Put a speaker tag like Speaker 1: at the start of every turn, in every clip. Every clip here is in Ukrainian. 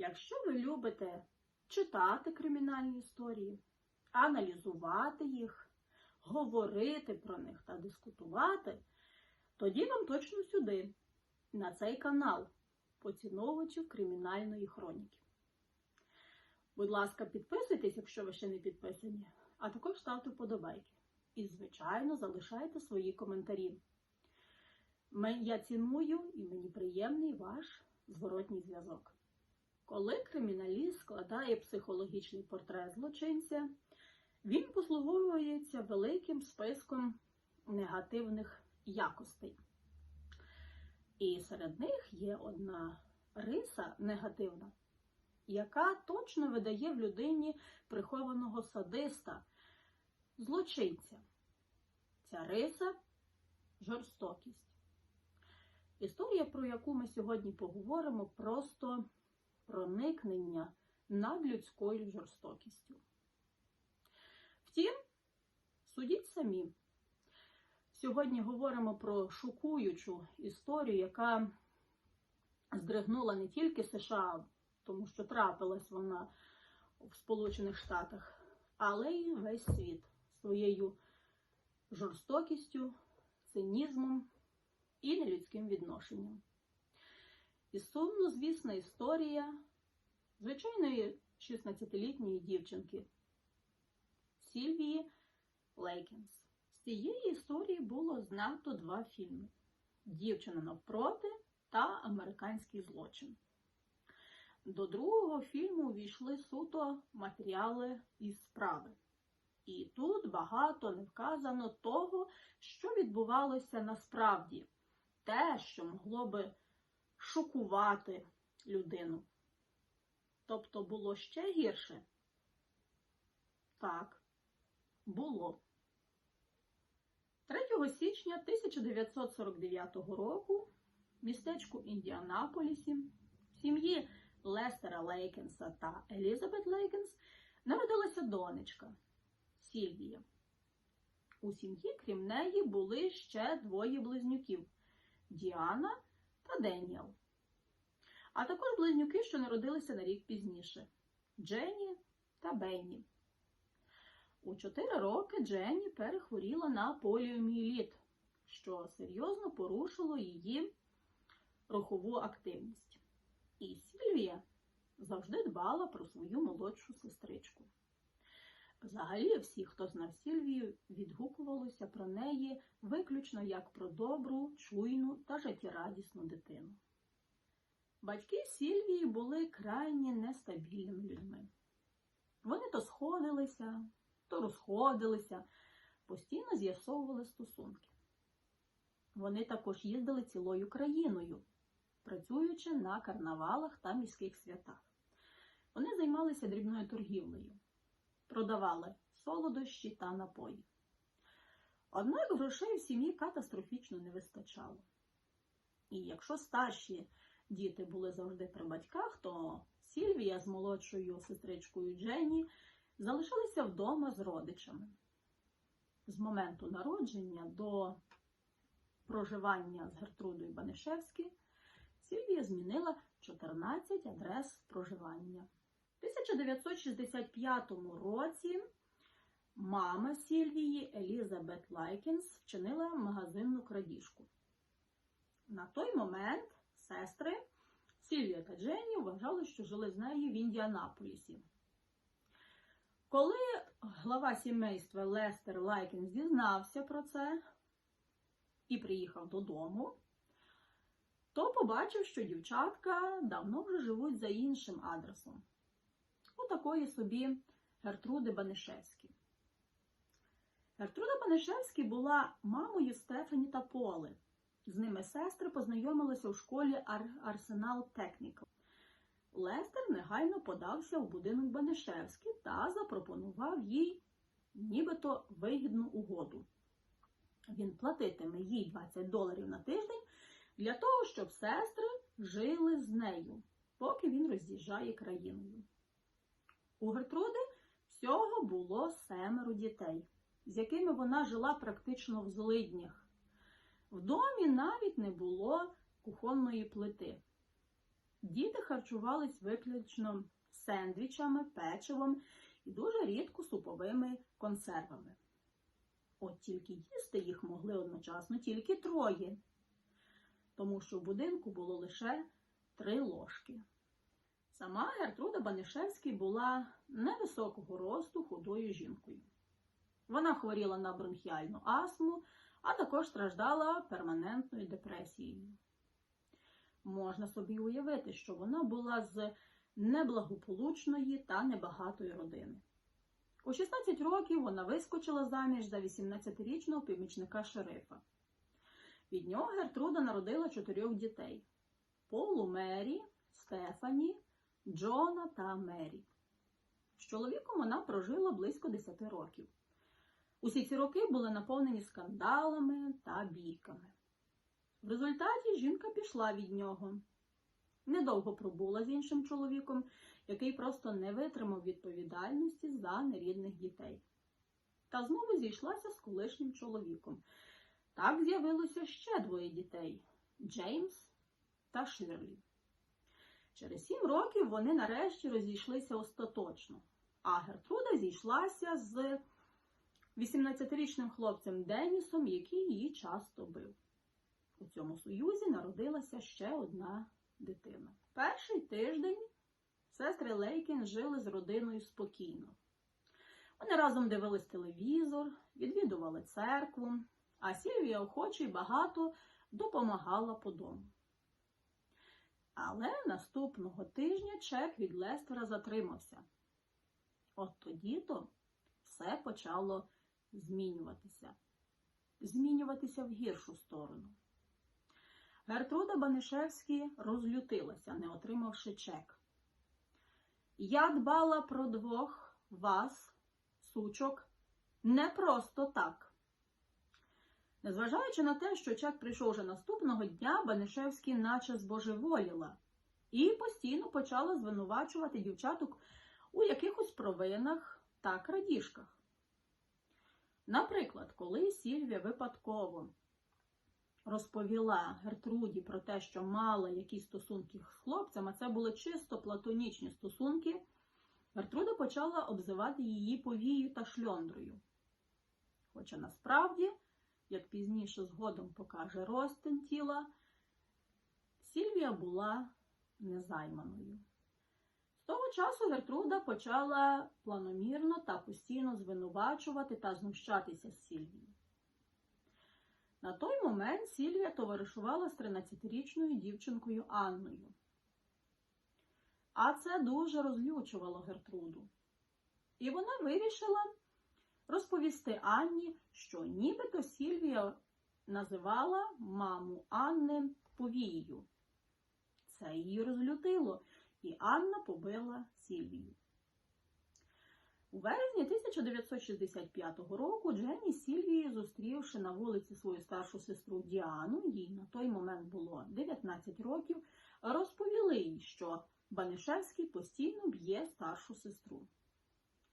Speaker 1: Якщо ви любите читати кримінальні історії, аналізувати їх, говорити про них та дискутувати, тоді вам точно сюди, на цей канал поціновувачів кримінальної хроніки. Будь ласка, підписуйтесь, якщо ви ще не підписані, а також ставте вподобайки. І, звичайно, залишайте свої коментарі. Я ціную і мені приємний ваш зворотній зв'язок. Коли криміналіст складає психологічний портрет злочинця, він послуговується великим списком негативних якостей. І серед них є одна риса негативна, яка точно видає в людині прихованого садиста, злочинця. Ця риса жорстокість. Історія, про яку ми сьогодні поговоримо, просто проникнення над людською жорстокістю. Втім, судіть самі. Сьогодні говоримо про шокуючу історію, яка здригнула не тільки США, тому що трапилась вона в Сполучених Штатах, але й весь світ своєю жорстокістю, цинізмом і нелюдським відношенням. І сумно, звісна історія звичайної 16-літньої дівчинки Сільвії Лейкінс. З цієї історії було знято два фільми: Дівчина навпроти та Американський злочин. До другого фільму увійшли суто матеріали із справи. І тут багато не вказано того, що відбувалося насправді, те, що могло би шокувати людину. Тобто було ще гірше? Так, було. 3 січня 1949 року в містечку Індіанаполісі в сім'ї Лестера Лейкенса та Елізабет Лейкенс народилася донечка Сільвія. У сім'ї, крім неї, були ще двоє близнюків Діана та Деніел. А також близнюки, що народилися на рік пізніше Дженні та Бенні. У 4 роки Дженні перехворіла на поліоміеліт, що серйозно порушило її рухову активність. І Сільвія завжди дбала про свою молодшу сестричку. Взагалі, всі, хто знав Сільвію, відгукувалися про неї виключно як про добру, чуйну та життєрадісну дитину. Батьки Сільвії були крайні нестабільними людьми. Вони то сходилися, то розходилися, постійно з'ясовували стосунки. Вони також їздили цілою країною, працюючи на карнавалах та міських святах. Вони займалися дрібною торгівлею, продавали солодощі та напої. Однак грошей в сім'ї катастрофічно не вистачало. І якщо старші діти були завжди при батьках, то Сільвія з молодшою сестричкою Дженні залишилися вдома з родичами. З моменту народження до проживання з Гертрудою Банишевські Сільвія змінила 14 адрес проживання. У 1965 році мама Сільвії Елізабет Лайкінс вчинила магазинну крадіжку. На той момент сестри Сільвія та Дженні вважали, що жили з нею в Індіанаполісі. Коли глава сімейства Лестер Лайкінс дізнався про це і приїхав додому, то побачив, що дівчатка давно вже живуть за іншим адресом. У такої собі Гертруди Банишевські. Гертруда Банишевські була мамою Стефані та Поли. З ними сестри познайомилися у школі Ар- Арсенал Технікал. Лестер негайно подався в будинок Банишевський та запропонував їй нібито вигідну угоду. Він платитиме їй 20 доларів на тиждень для того, щоб сестри жили з нею, поки він роз'їжджає країною. У Гертруди всього було семеро дітей, з якими вона жила практично в злиднях. В домі навіть не було кухонної плити. діти харчувались виключно сендвічами, печивом і дуже рідко суповими консервами. От тільки їсти їх могли одночасно тільки троє, тому що в будинку було лише три ложки. Сама Гертруда Банишевський була невисокого росту худою жінкою. Вона хворіла на бронхіальну астму, а також страждала перманентною депресією. Можна собі уявити, що вона була з неблагополучної та небагатої родини. У 16 років вона вискочила заміж за 18-річного помічника шерифа. Від нього Гертруда народила чотирьох дітей: Полу Мері, Стефані, Джона та Мері. З чоловіком вона прожила близько 10 років. Усі ці роки були наповнені скандалами та бійками. В результаті жінка пішла від нього. Недовго пробула з іншим чоловіком, який просто не витримав відповідальності за нерідних дітей. Та знову зійшлася з колишнім чоловіком. Так з'явилося ще двоє дітей Джеймс та Ширлі. Через сім років вони нарешті розійшлися остаточно, а Гертруда зійшлася з 18-річним хлопцем Денісом, який її часто бив. У цьому союзі народилася ще одна дитина. Перший тиждень сестри Лейкін жили з родиною спокійно. Вони разом дивились телевізор, відвідували церкву, а Сільвія охоче й багато допомагала по дому. Але наступного тижня чек від Лестера затримався. От тоді-то все почало змінюватися. Змінюватися в гіршу сторону. Гертруда Банишевський розлютилася, не отримавши чек. Я дбала про двох вас, сучок, не просто так. Незважаючи на те, що чек прийшов вже наступного дня, Банишевський наче збожеволіла і постійно почала звинувачувати дівчаток у якихось провинах та крадіжках. Наприклад, коли Сільвія випадково розповіла Гертруді про те, що мала якісь стосунки з хлопцем, а це були чисто платонічні стосунки, Гертруда почала обзивати її повією та шльондрою. Хоча насправді, як пізніше згодом покаже розтин тіла, Сільвія була незайманою. З того часу Гертруда почала планомірно та постійно звинувачувати та знущатися з Сільвією. На той момент Сільвія товаришувала з 13-річною дівчинкою Анною. А це дуже розлючувало Гертруду. І вона вирішила розповісти Анні, що нібито Сільвія називала маму Анни повією. Це її розлютило, і Анна побила Сільвію. У березні 1965 року Дженні з Сільвією, зустрівши на вулиці свою старшу сестру Діану, їй на той момент було 19 років, розповіли їй, що Банишевський постійно б'є старшу сестру.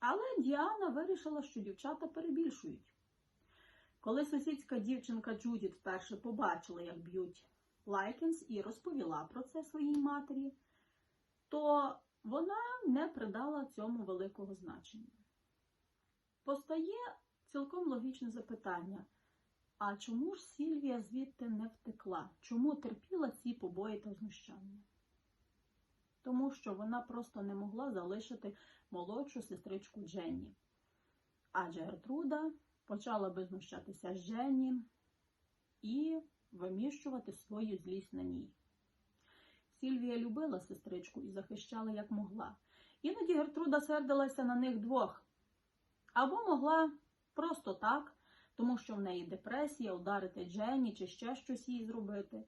Speaker 1: Але Діана вирішила, що дівчата перебільшують. Коли сусідська дівчинка Джудіт вперше побачила, як б'ють Лайкенс, і розповіла про це своїй матері, то вона не придала цьому великого значення. Постає цілком логічне запитання: а чому ж Сільвія звідти не втекла? Чому терпіла ці побої та знущання? Тому що вона просто не могла залишити молодшу сестричку Дженні. Адже Гертруда почала би знущатися з Дженні і виміщувати свою злість на ній. Сільвія любила сестричку і захищала як могла. Іноді Гертруда сердилася на них двох. Або могла просто так, тому що в неї депресія, ударити Дженні чи ще щось їй зробити.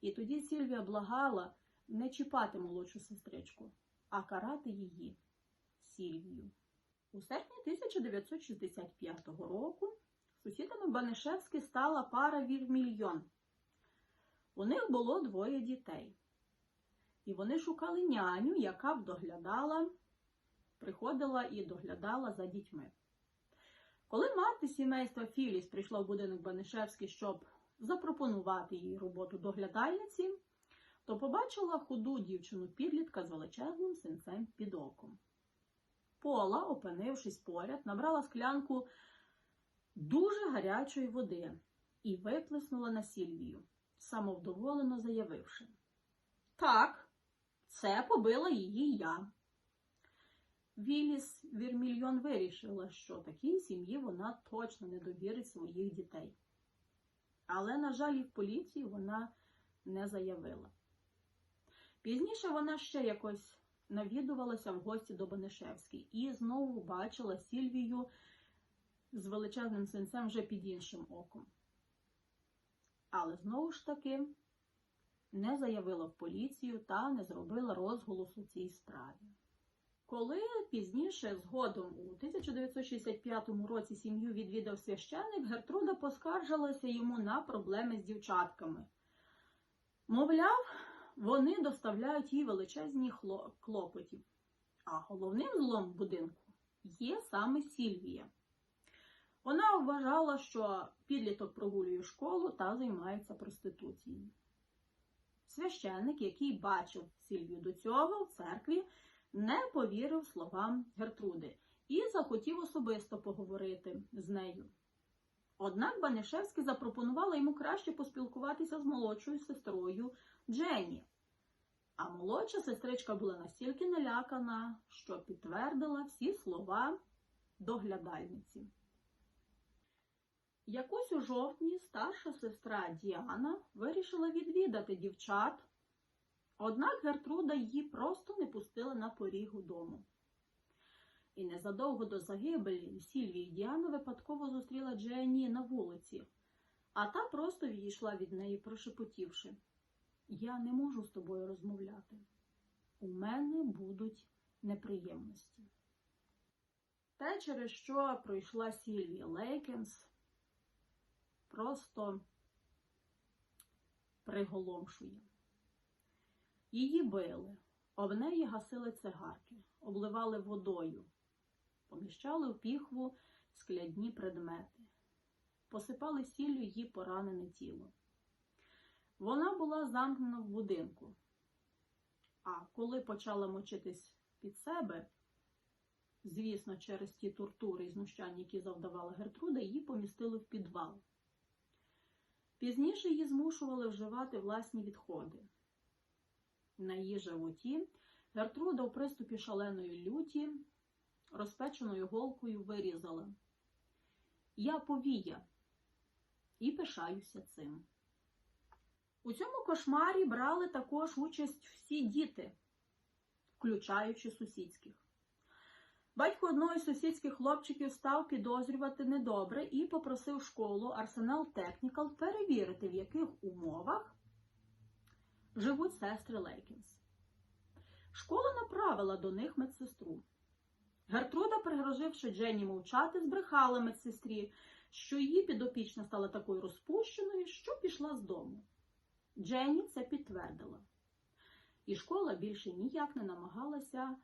Speaker 1: І тоді Сільвія благала не чіпати молодшу сестричку, а карати її Сільвію. У серпні 1965 року сусідами Банишевськи стала пара Вірмільйон. У них було двоє дітей. І вони шукали няню, яка б доглядала, приходила і доглядала за дітьми. Коли мати сімейства Філіс прийшла в будинок Банишевський, щоб запропонувати їй роботу доглядальниці, то побачила худу дівчину підлітка з величезним синцем під оком. Пола, опинившись поряд, набрала склянку дуже гарячої води і виплеснула на Сільвію, самовдоволено заявивши: Так, це побила її я. Віліс Вірмільйон вирішила, що такій сім'ї вона точно не довірить своїх дітей. Але, на жаль, і в поліції вона не заявила. Пізніше вона ще якось навідувалася в гості до Банишевській і знову бачила Сільвію з величезним синцем вже під іншим оком. Але знову ж таки не заявила в поліцію та не зробила розголосу цій справі. Коли пізніше, згодом у 1965 році сім'ю відвідав священник, Гертруда поскаржилася йому на проблеми з дівчатками. Мовляв, вони доставляють їй величезні клопотів. А головним злом будинку є саме Сільвія. Вона вважала, що підліток прогулює школу та займається проституцією. Священник, який бачив Сільвію до цього в церкві, не повірив словам Гертруди і захотів особисто поговорити з нею. Однак Банишевський запропонувала йому краще поспілкуватися з молодшою сестрою Дженні. А молодша сестричка була настільки налякана, що підтвердила всі слова доглядальниці. Якось у жовтні старша сестра Діана вирішила відвідати дівчат, однак Гертруда її просто не пустила на поріг дому. І незадовго до загибелі Сільвії Діана випадково зустріла Джені на вулиці, а та просто відійшла від неї, прошепотівши Я не можу з тобою розмовляти. У мене будуть неприємності. Те, через що пройшла Сільвія Лейкенс, просто приголомшує. Її били, об неї гасили цигарки, обливали водою, поміщали в піхву скляні предмети, посипали сіллю її поранене тіло. Вона була замкнена в будинку, а коли почала мочитись під себе, звісно, через ті тортури і знущання, які завдавала Гертруда, її помістили в підвал. Пізніше її змушували вживати власні відходи. На її животі Гертруда у приступі шаленої люті розпеченою голкою вирізала. Я повія і пишаюся цим. У цьому кошмарі брали також участь всі діти, включаючи сусідських. Батько одного із сусідських хлопчиків став підозрювати недобре і попросив школу Арсенал Технікал перевірити, в яких умовах живуть сестри Лейкінс. Школа направила до них медсестру. Гертруда, пригроживши Дженні мовчати, збрехала медсестрі, що її підопічна стала такою розпущеною, що пішла з дому. Дженні це підтвердила. І школа більше ніяк не намагалася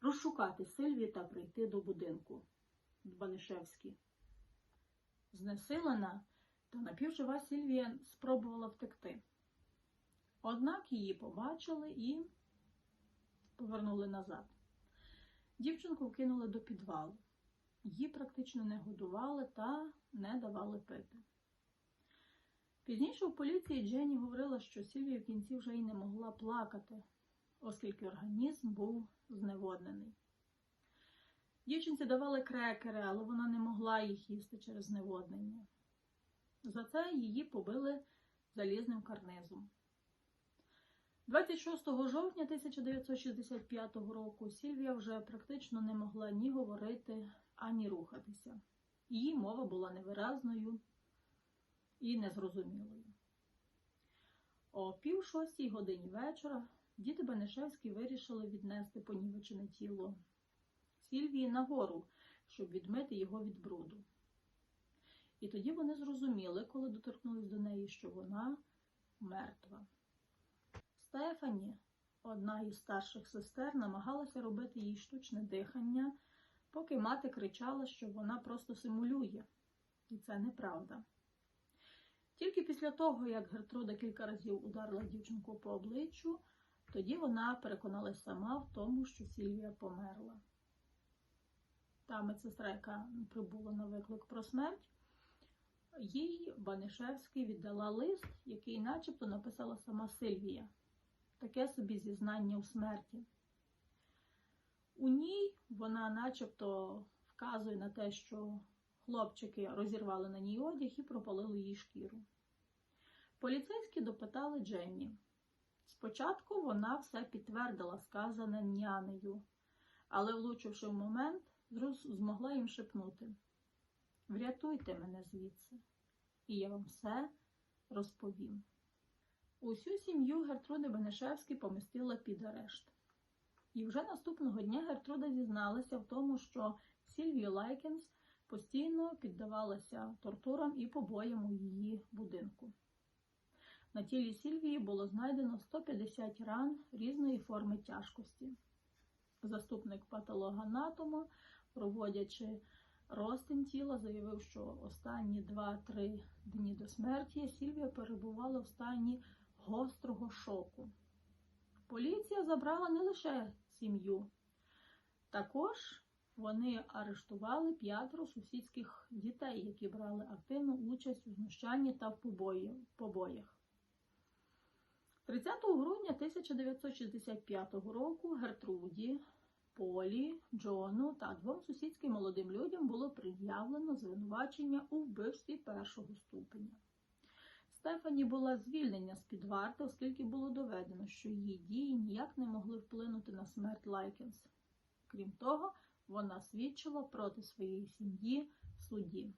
Speaker 1: розшукати Сильвію та прийти до будинку Банишевський. Знесилена та напівжива Сильвія спробувала втекти. Однак її побачили і повернули назад. Дівчинку вкинули до підвалу. Її практично не годували та не давали пити. Пізніше у поліції Дженні говорила, що Сільвія в кінці вже й не могла плакати, оскільки організм був зневоднений. Дівчинці давали крекери, але вона не могла їх їсти через зневоднення. За це її побили залізним карнизом. 26 жовтня 1965 року Сільвія вже практично не могла ні говорити, ані рухатися. Її мова була невиразною і незрозумілою. О пів шостій годині вечора діти Бенешевські вирішили віднести понівечене тіло Сільвії нагору, щоб відмити його від бруду. І тоді вони зрозуміли, коли доторкнулись до неї, що вона мертва. Стефані, одна із старших сестер, намагалася робити їй штучне дихання, поки мати кричала, що вона просто симулює, і це неправда. Тільки після того, як Гертруда кілька разів ударила дівчинку по обличчю, тоді вона переконалась сама в тому, що Сільвія померла. Та медсестра, яка прибула на виклик про смерть, їй Банишевський віддала лист, який начебто написала сама Сильвія. Таке собі зізнання у смерті. У ній вона начебто вказує на те, що хлопчики розірвали на ній одяг і пропалили їй шкіру. Поліцейські допитали Дженні. Спочатку вона все підтвердила, сказане нянею, але, влучивши в момент, змогла їм шепнути Врятуйте мене звідси, і я вам все розповім. Усю сім'ю Гертруди Бенешевський помістила під арешт. І вже наступного дня Гертруда зізналася в тому, що Сільвія Лайкенс постійно піддавалася тортурам і побоям у її будинку. На тілі Сільвії було знайдено 150 ран різної форми тяжкості. Заступник патологоанатома, проводячи розтин тіла, заявив, що останні 2-3 дні до смерті Сільвія перебувала в стані гострого шоку. Поліція забрала не лише сім'ю, також вони арештували п'ятеро сусідських дітей, які брали активну участь у знущанні та побоях. 30 грудня 1965 року Гертруді, Полі, Джону та двом сусідським молодим людям було пред'явлено звинувачення у вбивстві першого ступеня. Стефані була звільнена з під варти, оскільки було доведено, що її дії ніяк не могли вплинути на смерть Лайкенс. Крім того, вона свідчила проти своєї сім'ї в суді.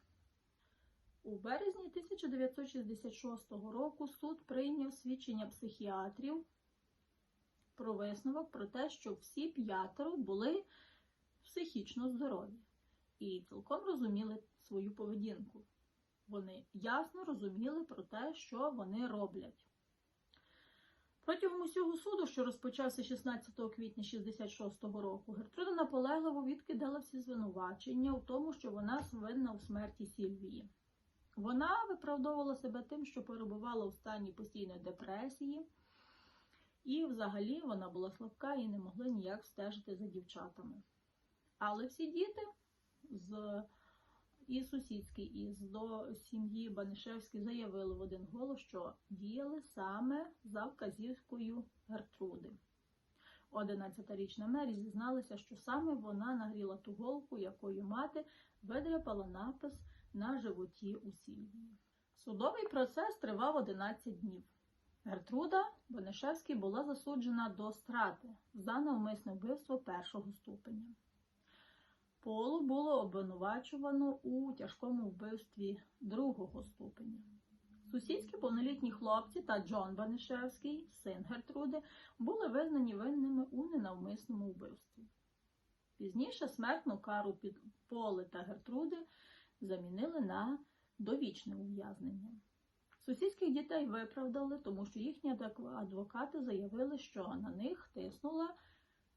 Speaker 1: У березні 1966 року суд прийняв свідчення психіатрів про висновок про те, що всі п'ятеро були психічно здорові і цілком розуміли свою поведінку. Вони ясно розуміли про те, що вони роблять. Протягом усього суду, що розпочався 16 квітня 1966 року, Гертруда наполегливо відкидала всі звинувачення у тому, що вона винна у смерті Сільвії. Вона виправдовувала себе тим, що перебувала у стані постійної депресії, і взагалі вона була слабка і не могла ніяк стежити за дівчатами. Але всі діти з і сусідські, і з до сім'ї Банишевські заявили в один голос, що діяли саме за вказівкою Гертруди. 11-річна Мері зізналася, що саме вона нагріла ту голку, якою мати видряпала напис на животі у Сільвії. Судовий процес тривав 11 днів. Гертруда Бонишевський була засуджена до страти за навмисне вбивство першого ступеня. Полу було обвинувачувано у тяжкому вбивстві другого ступеня. Сусідські повнолітні хлопці та Джон Банишевський, син Гертруди, були визнані винними у ненавмисному вбивстві. Пізніше смертну кару під Поли та Гертруди замінили на довічне ув'язнення. Сусідських дітей виправдали, тому що їхні адвокати заявили, що на них тиснула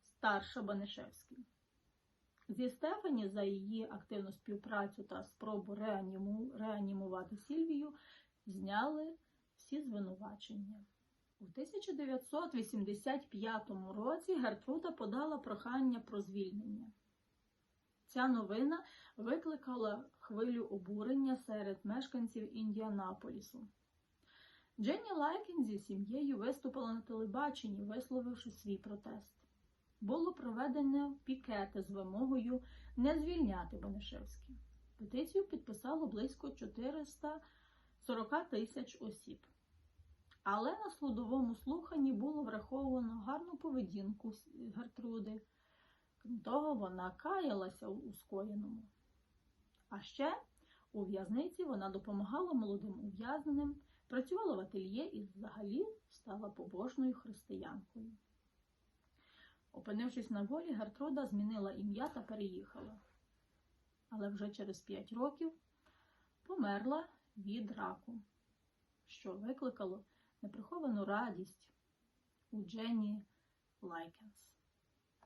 Speaker 1: старша Банишевський. Зі Стефані за її активну співпрацю та спробу реаніму, реанімувати Сільвію зняли всі звинувачення. У 1985 році Гертруда подала прохання про звільнення. Ця новина викликала хвилю обурення серед мешканців Індіанаполісу. Дженні Лайкін зі сім'єю виступила на телебаченні, висловивши свій протест. Було проведено пікети з вимогою не звільняти Банишевський. Петицію підписало близько 440 тисяч осіб. Але на судовому слуханні було враховано гарну поведінку Гертруди. Крім того, вона каялася у скоєному. А ще у в'язниці вона допомагала молодим ув'язненим, працювала в ательє і взагалі стала побожною християнкою. Опинившись на волі, Гертруда змінила ім'я та переїхала. Але вже через 5 років померла від раку, що викликало неприховану радість у Дженні Лайкенс.